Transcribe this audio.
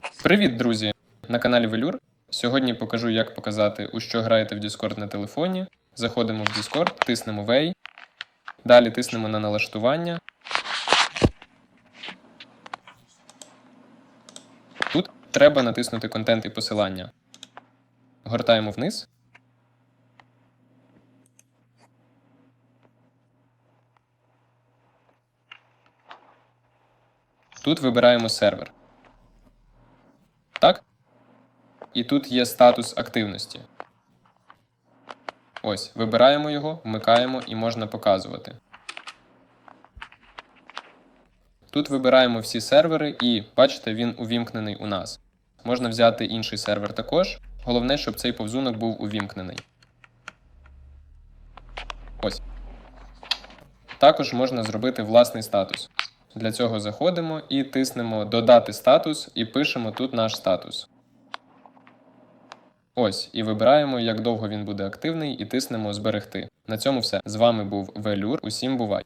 Привіт, друзі! На каналі Велюр. Сьогодні покажу, як показати, у що граєте в Discord на телефоні. Заходимо в Discord, тиснемо Way. Далі тиснемо на налаштування. Тут треба натиснути контент і посилання. Гортаємо вниз. Тут вибираємо сервер. Так? І тут є статус активності. Ось, вибираємо його, вмикаємо і можна показувати. Тут вибираємо всі сервери і бачите, він увімкнений у нас. Можна взяти інший сервер також. Головне, щоб цей повзунок був увімкнений. Ось. Також можна зробити власний статус. Для цього заходимо і тиснемо Додати статус і пишемо тут наш статус. Ось, і вибираємо, як довго він буде активний, і тиснемо Зберегти. На цьому все. З вами був Велюр. Усім бувай!